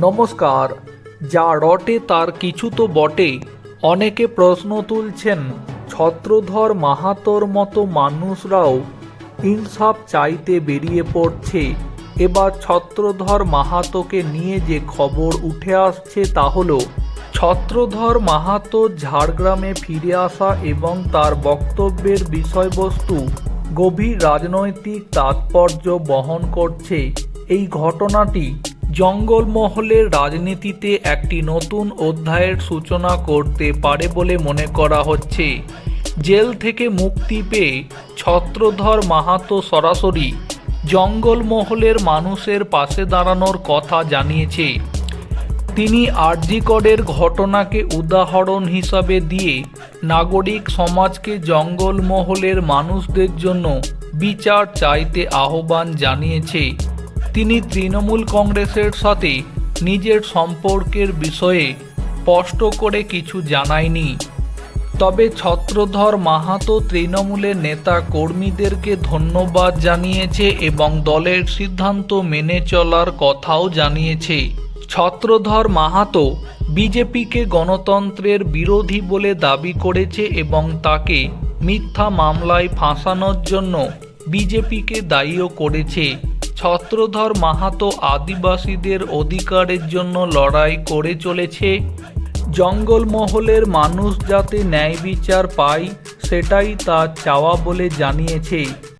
নমস্কার, যা রটে তার কিছু তো বটে। অনেকে প্রশ্ন তুলছেন, ছত্রধর মাহাতোর মতো মানুষরাও ইনসাফ চাইতে বেরিয়ে পড়ছে। এবার ছত্রধর মাহাতোকে নিয়ে যে খবর উঠে আসছে তা হলো, ছত্রধর মাহাতো ঝাড়গ্রামে ফিরে আসা এবং তার বক্তব্যের বিষয়বস্তু, গভীর রাজনৈতিক তাৎপর্য বহন করছে। এই ঘটনাটি জঙ্গলমহলের রাজনীতিতে একটি নতুন অধ্যায়ের সূচনা করতে পারে বলে মনে করা হচ্ছে। জেল থেকে মুক্তি পেয়ে ছত্রধর মাহাতো সরাসরি জঙ্গলমহলের মানুষের পাশে দাঁড়ানোর কথা জানিয়েছে। তিনি আরজিকরের ঘটনাকে উদাহরণ হিসাবে দিয়ে নাগরিক সমাজকে জঙ্গলমহলের মানুষদের জন্য বিচার চাইতে আহ্বান জানিয়েছে। তিনি তৃণমূল কংগ্রেসের সাথে নিজের সম্পর্কের বিষয়ে স্পষ্ট করে কিছু জানায়নি। তবে ছত্রধর মাহাতো তৃণমূলের নেতা কর্মীদেরকে ধন্যবাদ জানিয়েছে এবং দলের সিদ্ধান্ত মেনে চলার কথাও জানিয়েছে। ছত্রধর মাহাতো বিজেপিকে গণতন্ত্রের বিরোধী বলে দাবি করেছে এবং তাকে মিথ্যা মামলায় ফাঁসানোর জন্য বিজেপিকে দায়ীও করেছে। ছত্রধর মাহাতো আদিবাসীদের অধিকারের জন্য লড়াই করে চলেছে। জঙ্গলমহলের মানুষ যাতে ন্যায় বিচার পায়, সেটাই তার চাওয়া বলে জানিয়েছে।